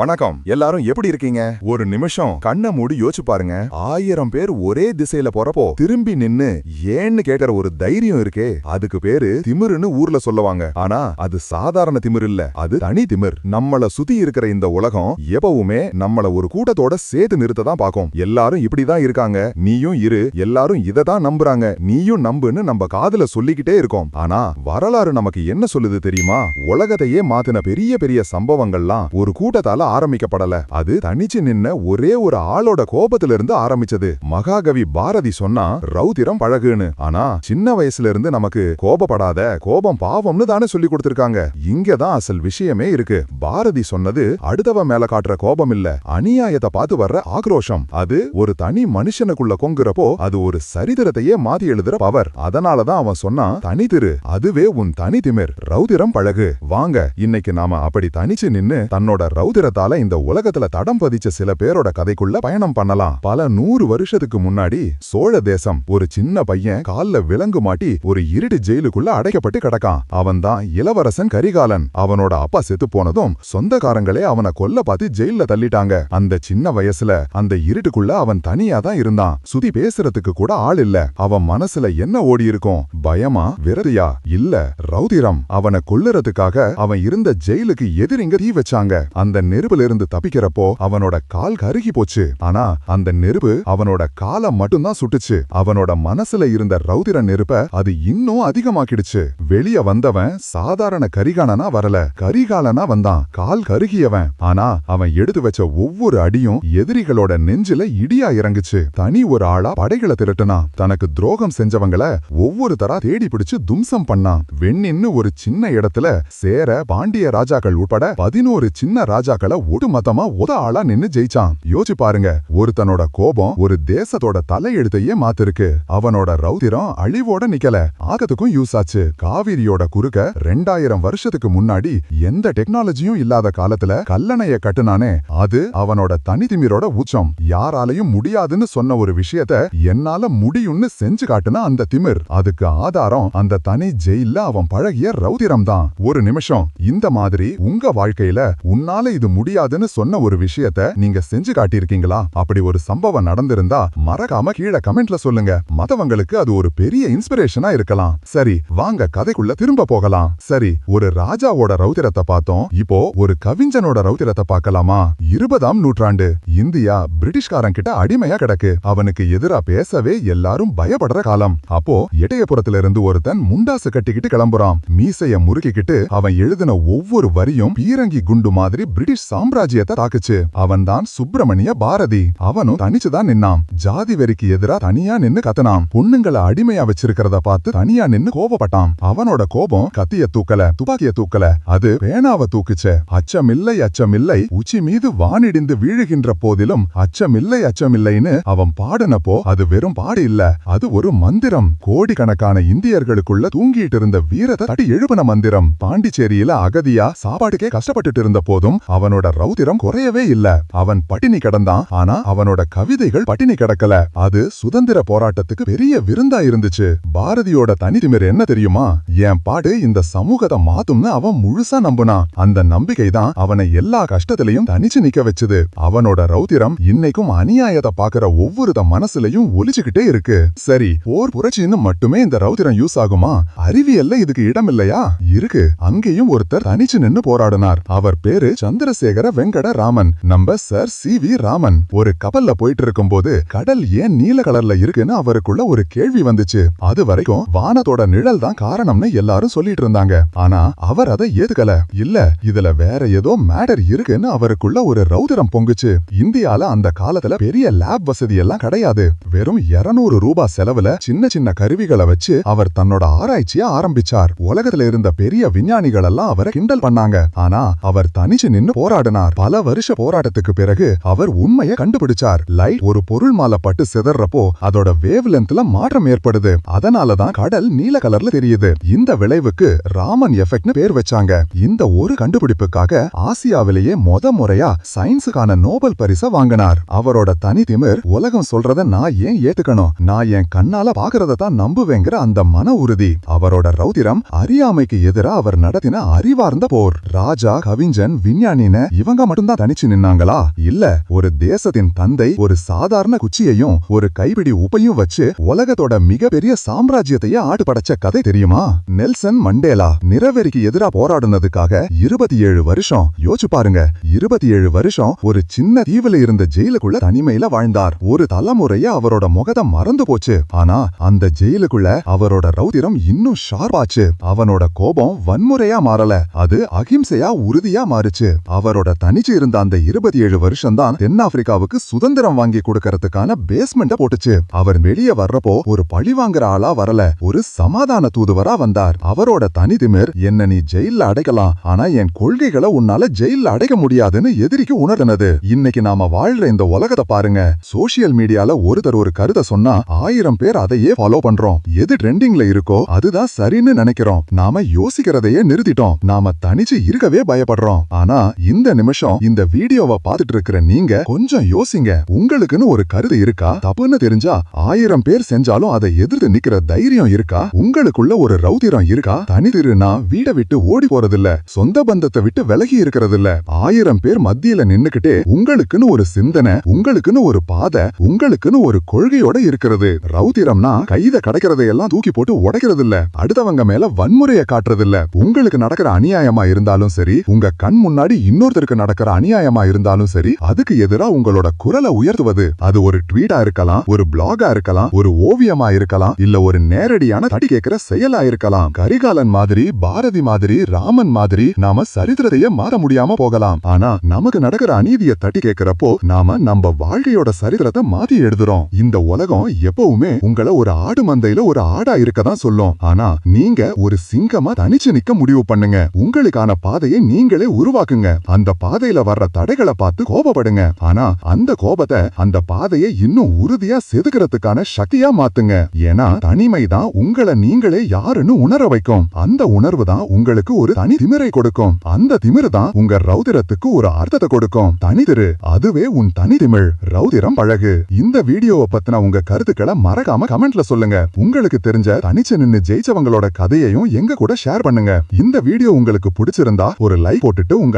வணக்கம். எல்லாரும் எப்படி இருக்கீங்க? ஒரு நிமிஷம் கண்ணை மூடி யோசிச்சு பாருங்க. ஆயிரம் பேர் ஒரே திசையில போறப்போ திரும்பி நின்னு ஏன்னு கேக்குற ஒரு தைரியம் இருக்கே. அதுக்கு பேரு திமிருன்னு ஊர்ல சொல்லுவாங்க. ஆனா அது சாதாரண திமிர் இல்ல. அது தனி திமிர். நம்மள சுத்தி இருக்கிற இந்த உலகம் எப்பவுமே நம்மள ஒரு கூட்டத்தோட சேர்த்து நிறுத்த தான் பாக்கும் எல்லாரும் இப்படிதான் இருக்காங்க. நீயும் இரு. எல்லாரும் இதை தான் நம்புறாங்க. நீயும் நம்புன்னு நம்ம காதுல சொல்லிக்கிட்டே இருக்கோம். ஆனா வரலாறு நமக்கு என்ன சொல்லுது தெரியுமா? உலகத்தையே மாத்தின பெரிய பெரிய சம்பவங்கள்லாம் ஒரு கூட்டத்தால ஆரம்பிக்கப்படல. அது தனிச்சு நின்ன ஒரே ஒரு ஆளோட கோபத்துல இருந்து ஆரம்பிச்சது. மகாகவி பாரதி சொன்னா ரௌதிரம் பழகுன்னு. ஆனா சின்ன வயசுல இருந்து நமக்கு கோபப்படாத கோபம் பாவம்னு தானே சொல்லி கொடுத்திருக்காங்க. இங்கதான் அசல் விஷயமே இருக்கு. பாரதி சொன்னது அடுத்தவ மேல காட்டுற கோபம் இல்ல. அநியாயத்தை பார்த்து வர்ற ஆக்ரோஷம். அது ஒரு தனி மனுஷனுக்குள்ள கொங்குறப்போ அது ஒரு சரித்திரத்தையே மாத்தி எழுதுற பவர் அதனாலதான் அவன் சொன்னான் தனிதிரு அதுவே உன் தனி திமிர். ரௌதிரம் பழகு. வாங்க இன்னைக்கு நாம அப்படி தனிச்சு நின்னு தன்னோட ரௌதிரத்தை ரௌதிரத்தால இந்த உலகத்துல தடம் பதிச்ச சில பேரோட கதைக்குள்ள பயணம் பண்ணலாம். பல நூறு வருஷத்துக்கு முன்னாடி சோழ தேசம் ஒரு சின்ன பையன் கால்ல விலங்கு மாட்டி ஒரு இருட்டு ஜெயிலுக்குள்ள அடைக்கப்பட்டு கிடக்கான். அவன்தான் இளவரசன் கரிகாலன். அவனோட அப்பா செத்து போனதும் சொந்தக்காரங்களே அவனை கொல்ல பார்த்து ஜெயில தள்ளிட்டாங்க. அந்த சின்ன வயசுல அந்த இருட்டுக்குள்ள அவன் தனியா தான் இருந்தான். சுதி பேசுறதுக்கு கூட ஆள் இல்ல. அவன் மனசுல என்ன ஓடி இருக்கும்? பயமா? விரதியா? இல்ல ரௌதிரம் அவனை கொல்லுறதுக்காக அவன் இருந்த ஜெயிலுக்கு எதிரிங்க தீ வச்சாங்க. அந்த நெருப்பிலிருந்து தப்பிக்கிறப்போ அவனோட கால் கருகி போச்சு. ஆனா அந்த நெருப்பு அவனோட காலை மட்டும்தான் சுட்டுச்சு. அவனோட மனசுல இருந்த ரௌதிர நெருப்ப அது இன்னும் அதிகமாக்கிடுச்சு. வெளிய வந்தவன் சாதாரண கரிகாலனா வரல. கரிகாலனா வந்தான். கால் கருகியவன். ஆனா அவன் எடுத்து வச்ச ஒவ்வொரு அடியும் எதிரிகளோட நெஞ்சில இடியா இறங்குச்சு. தனி ஒரு ஆளா படைகளை திரட்டுனான். தனக்கு துரோகம் செஞ்சவங்கள ஒவ்வொரு தரா தேடி பிடிச்சு தும்சம் பண்ணான். வெண்ணின்னு ஒரு சின்ன இடத்துல சேர பாண்டிய ராஜாக்கள் உட்பட பதினோரு சின்ன ராஜாக்கள் ஒட்டுமொத்தமா உத ஆளா நின்னு ஜெயிச்சான். யோசிச்சு பாருங்க ஒருத்தனோட கோபம் ஒரு தேசத்தோட தலையெழுத்தையே மாத்திருக்கு. அவனோட ரௌதிரம் அழிவோட நிக்கல. ஆகத்துக்கும் யூஸ் ஆச்சு. காவிரியோட குறுக்க ரெண்டாயிரம் வருஷத்துக்கு முன்னாடி எந்த டெக்னாலஜியும் இல்லாத காலத்துல கல்லணைய கட்டுனானே அது அவனோட தனித்திமிரோட உச்சம். யாராலையும் முடியாதுன்னு சொன்ன ஒரு விஷயத்த என்னால முடியும்னு செஞ்சு காட்டுனா அந்த திமிர். அதுக்கு ஆதாரம் அந்த தனி ஜெயில்ல அவன் பழகிய ரௌதிரம் தான் ஒரு நிமிஷம் இந்த மாதிரி உங்க வாழ்க்கையில உன்னால இது முடியாதுன்னு சொன்ன ஒரு விஷயத்த நீங்க செஞ்சு காட்டியிருக்கீங்களா? அப்படி ஒரு சம்பவம் நடந்திருந்தா மறக்காம கீழே கமெண்ட்ல சொல்லுங்க. மத்தவங்களுக்கு அது ஒரு பெரிய இன்ஸ்பிரேஷனா இருக்கலாம். சரி வாங்க கதைக்குள்ள திரும்ப போகலாம். சரி ஒரு ராஜாவோட ரௌதிரத்தை பார்த்தோம். இப்போ ஒரு கவிஞனோட ரௌதிரத்தை பார்க்கலாமா? இருபதாம் நூற்றாண்டு. இந்தியா பிரிட்டிஷ்காரன் கிட்ட அடிமையா கிடக்கு. அவனுக்கு எதிரா பேசவே எல்லாரும் பயப்படுற காலம். அப்போ எட்டயபுரத்துல இருந்து ஒருத்தன் முண்டாசு கட்டிக்கிட்டு கிளம்புறான். மீசைய முறுக்கிக்கிட்டு அவன் எழுதின ஒவ்வொரு வரியும் பீரங்கி குண்டு மாதிரி பிரிட்டிஷ் சாம்ராஜ்யத்தை தாக்குச்சு. அவன்தான் சுப்பிரமணிய பாரதி. அவனும் தனிச்சுதான் நின்னான். ஜாதி வெறிக்கு எதிரா தனியா நின்னு கத்தனான். பொண்ணுங்களை அடிமையா வச்சிருக்கிறத பார்த்து தனியா நின்னு கோபப்பட்டான் அவனோட கோபம் கத்திய தூக்கல துப்பாக்கிய தூக்கல. அது பேனாவ தூக்குச்சே. அச்சமில்லை அச்சமில்லை. உச்சி மீது வானிடிந்து வீழுகின்ற போதிலும் அச்சமில்லை அச்சமில்லைன்னு அவன் பாடினப்போ அது வெறும் பாடு இல்ல. அது ஒரு மந்திரம். கோடிக்கணக்கான இந்தியர்களுக்குள்ள தூங்கிட்டு இருந்த வீரத்தை தட்டி எழுப்பின மந்திரம். பாண்டிச்சேரியில அகதியா சாப்பாட்டுக்கே கஷ்டப்பட்டுட்டு இருந்த போதும் அவனோட ரௌதிரம் குறையவே இல்ல. அவன் பட்டினி கிடந்தான். ஆனா அவனோட கவிதைகள் பட்டினி கிடக்கல. அது சுதந்திர போராட்டத்துக்கு பெரிய விருந்தா இருந்துச்சு. பாரதியோட தனித்திமிர் என்ன தெரியுமா? என் பாடு இந்த சமூகத்தை மாத்தும்னு அவன் முழுசா நம்புனான். அந்த நம்பிக்கை தான் அவனை எல்லா கஷ்டத்திலையும் தனிச்சு நிக்க வச்சது. அவனோட ரௌதிரம் இன்னைக்கும் அநியாயத்தை பாக்குற ஒவ்வொருத்த மனசுலயும் ஒலிச்சுக்கிட்டே இருக்கு. சரி போர் புரட்சின்னு மட்டுமே இந்த ரௌதிரம் யூஸ் ஆகுமா? அறிவியல்ல இதுக்கு இடம் இல்லையா இருக்கு. அங்கேயும் ஒருத்தர் தனிச்சு நின்னு போராடினார். அவர் பேரு சந்திரசேகர். வெங்கட ராமன். நம்ம சார் சி வி ராமன். ஒரு கப்பல்ல போயிட்டு இருக்கும்போது கடல் ஏன் நீல கலர்ல இருக்குன்னு அவருக்குள்ள ஒரு கேள்வி வந்துச்சு. அது வரைக்கும் வானத்தோட நிழல் தான் காரணம்னு எல்லாரும் சொல்லிட்டு இருந்தாங்க. ஆனா அவர் அதை ஏத்துக்கல. இல்ல இதுல வேற ஏதோ மேடர் இருக்குன்னு அவருக்குள்ள ஒரு ரௌதரம் பொங்குச்சு. இந்தியால அந்த காலத்துல பெரிய லேப் வசதி எல்லாம் கிடையாது. வெறும் 200 ரூபாய் செலவுல சின்ன சின்ன கருவிகளை வச்சு அவர் தன்னோட ஆராய்ச்சியை ஆரம்பிச்சார். உலகத்துல இருந்த பெரிய விஞ்ஞானிகள் எல்லாம் அவரை கிண்டல் பண்ணாங்க. ஆனா அவர் தனிச்சு நின்னு போராடினார் பல வருஷ போராட்டத்துக்கு பிறகு அவர் உண்மையை கண்டுபிடிச்சார். லைட் ஒரு பொருள் மாலை பட்டு சிதறப்போ அதோட வேவ் லென்த்ல மாற்றம் ஏற்படுது. அதனாலதான் கடல் நீல கலர்ல தெரியுது. இந்த விளைவுக்கு ராமன் எஃபெக்ட்னு பேர் வச்சாங்க. இந்த ஒரு கண்டுபிடிப்புக்காக ஆசியாவிலேயே முத முறையா சயின்ஸுக்கான நோபல் பரிச வாங்கினார். அவரோட தனி திமிர் உலகம் சொல்றத நான் ஏன் ஏத்துக்கணும்? நான் என் கண்ணால பாக்குறத தான் நம்புவேங்கிற அந்த மன உறுதி. அவரோட ரௌதிரம் அறியாமைக்கு எதிரா அவர் நடத்தின அறிவார்ந்த போர். ராஜா கவிஞன் விஞ்ஞானின இவங்க மட்டும்தான் தனிச்சு நின்னாங்களா? இல்ல ஒரு தேசத்தின் தந்தை ஒரு சாதாரண குச்சியையும் ஒரு கைப்பிடி உப்பையும் வச்சு உலகத்தோட மிகப்பெரிய சாம்ராஜ்யத்தையே ஆட்டு படைச்ச கதை தெரியுமா? நெல்சன் மண்டேலா நிறவெறிக்கு எதிரா போராடுனதுக்காக இருபத்தி ஏழு வருஷம். யோசிச்சு பாருங்க இருபத்தி ஏழு வருஷம் ஒரு சின்ன தீவுல இருந்த ஜெயிலுக்குள்ள தனிமையில வாழ்ந்தார். ஒரு தலைமுறைய அவரோட முகத்தை மறந்து போச்சு. ஆனா அந்த ஜெயிலுக்குள்ள அவரோட ரௌதிரம் இன்னும் ஷார்ப்பாச்சு அவனோட கோபம் வன்முறையா மாறல. அது அகிம்சையா உறுதியா மாறுச்சு. அவர் அவரோட தனிச்சு இருந்த அந்த இருபத்தி ஏழு வருஷம் தான் தென்னாப்பிரிக்காவுக்கு சுதந்திரம் வாங்கி கொடுக்கறதுக்கான பேஸ்மெண்ட போட்டுச்சு. அவர் வெளியே வர்றப்போ ஒரு பழி வாங்குற ஆளா வரல ஒரு சமாதான தூதுவரா வந்தார். அவரோட தனி திமிர் என்ன நீ ஜெயில அடைக்கலாம். ஆனா என் கொள்கைகளை உன்னால ஜெயில அடைக்க முடியாதுன்னு எதிரிக்கு உணர்ந்தது. இன்னைக்கு நாம வாழ்ற இந்த உலகத்தை பாருங்க. சோசியல் மீடியால ஒருத்தர் ஒரு கருத்தை சொன்னா ஆயிரம் பேர் அதையே ஃபாலோ பண்றோம். எது ட்ரெண்டிங்ல இருக்கோ அதுதான் சரின்னு நினைக்கிறோம். நாம யோசிக்கிறதையே நிறுத்திட்டோம். நாம தனிச்சு இருக்கவே பயப்படுறோம். ஆனா இந்த நிமிஷம் இந்த வீடியோவை பார்த்துட்டு இருக்கிற நீங்க கொஞ்சம் யோசிங்க. உங்களுக்குன்னு ஒரு கருத்து இருக்கா? தப்புன்னு தெரிஞ்சா ஆயிரம் பேர் செஞ்சாலும் அதை எதிர்த்து நிக்கிற தைரியம் இருக்கா? உங்களுக்குள்ள ஒரு ரௌதிரம் இருக்கா? தனிதிருனா வீட விட்டு ஓடி போறதில்ல. சொந்த பந்தத்தை விட்டு விலகி இருக்கிறதில்ல. ஆயிரம் பேர் மத்தியில நின்னுக்கிட்டே உங்களுக்குன்னு ஒரு சிந்தனை உங்களுக்குன்னு ஒரு பாதை உங்களுக்குன்னு ஒரு கொள்கையோட இருக்கிறது. ரௌதிரம்னா கைத கிடைக்கிறதையெல்லாம் தூக்கி போட்டு உடைக்கிறது இல்ல அடுத்தவங்க மேல வன்முறையை காட்டுறது இல்ல உங்களுக்கு நடக்கிற அநியாயமா இருந்தாலும் சரி உங்க கண் முன்னாடி இன்னொரு இன்னொருத்தருக்கு நடக்கிற அநியாயமா இருந்தாலும் சரி அதுக்கு எதிராக உங்களோட குரலை உயர்த்துவது. அது ஒரு ட்வீட்டா இருக்கலாம் ஒரு பிளாகா இருக்கலாம் ஒரு ஓவியமா இருக்கலாம் இல்ல ஒரு நேரடியான தட்டி கேட்கிற செயலா இருக்கலாம். கரிகாலன் மாதிரி பாரதி மாதிரி ராமன் மாதிரி நாம சரித்திரத்தையே மாற முடியாம போகலாம். ஆனா நமக்கு நடக்கிற அநீதியை தட்டி கேட்கிறப்போ நாம நம்ம வாழ்க்கையோட சரித்திரத்தை மாத்தி எழுதுறோம். இந்த உலகம் எப்பவுமே உங்களை ஒரு ஆடு மந்தையில ஒரு ஆடா இருக்கதான் சொல்லும். ஆனா நீங்க ஒரு சிங்கமா தனிச்சு நிக்க முடிவு பண்ணுங்க. உங்களுக்கான பாதையை நீங்களே உருவாக்குங்க. அந்த பாதையில வர்ற தடைகளை பார்த்து கோபப்படுங்க. ஆனா அந்த கோபத்தை அந்த பாதையை இன்னும் உறுதியா செதுக்கிறதுக்கான சக்தியா மாத்துங்க. ஏன்னா தனிமை தான் உங்களை நீங்களே யாருன்னு உணர வைக்கும். அந்த உணர்வு தான் உங்களுக்கு ஒரு தனி திமிரை கொடுக்கும். அந்த திமிர் தான் உங்க ரௌதிரத்துக்கு ஒரு அர்த்தத்தை கொடுக்கும். தனிதிரு அதுவே உன் தனி திமிழ். ரௌதிரம் பழகு. இந்த வீடியோவை பத்தின உங்க கருத்துக்களை மறக்காம கமெண்ட்ல சொல்லுங்க. உங்களுக்கு தெரிஞ்ச தனிச்சு நின்னு ஜெயிச்சவங்களோட கதையையும் எங்க கூட ஷேர் பண்ணுங்க. இந்த வீடியோ உங்களுக்கு பிடிச்சிருந்தா ஒரு லைக் போட்டுட்டு உங்க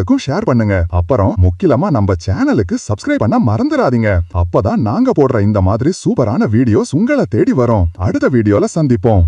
நண்பர்களுக்கும் ஷேர் பண்ணுங்க. அப்புறம் முக்கியமா நம்ம சேனலுக்கு சப்ஸ்கிரைப் பண்ண மறந்துடாதீங்க. அப்பதான் நாங்க போடுற இந்த மாதிரி சூப்பரான வீடியோஸ் உங்களை தேடி வரும். அடுத்த வீடியோல சந்திப்போம்.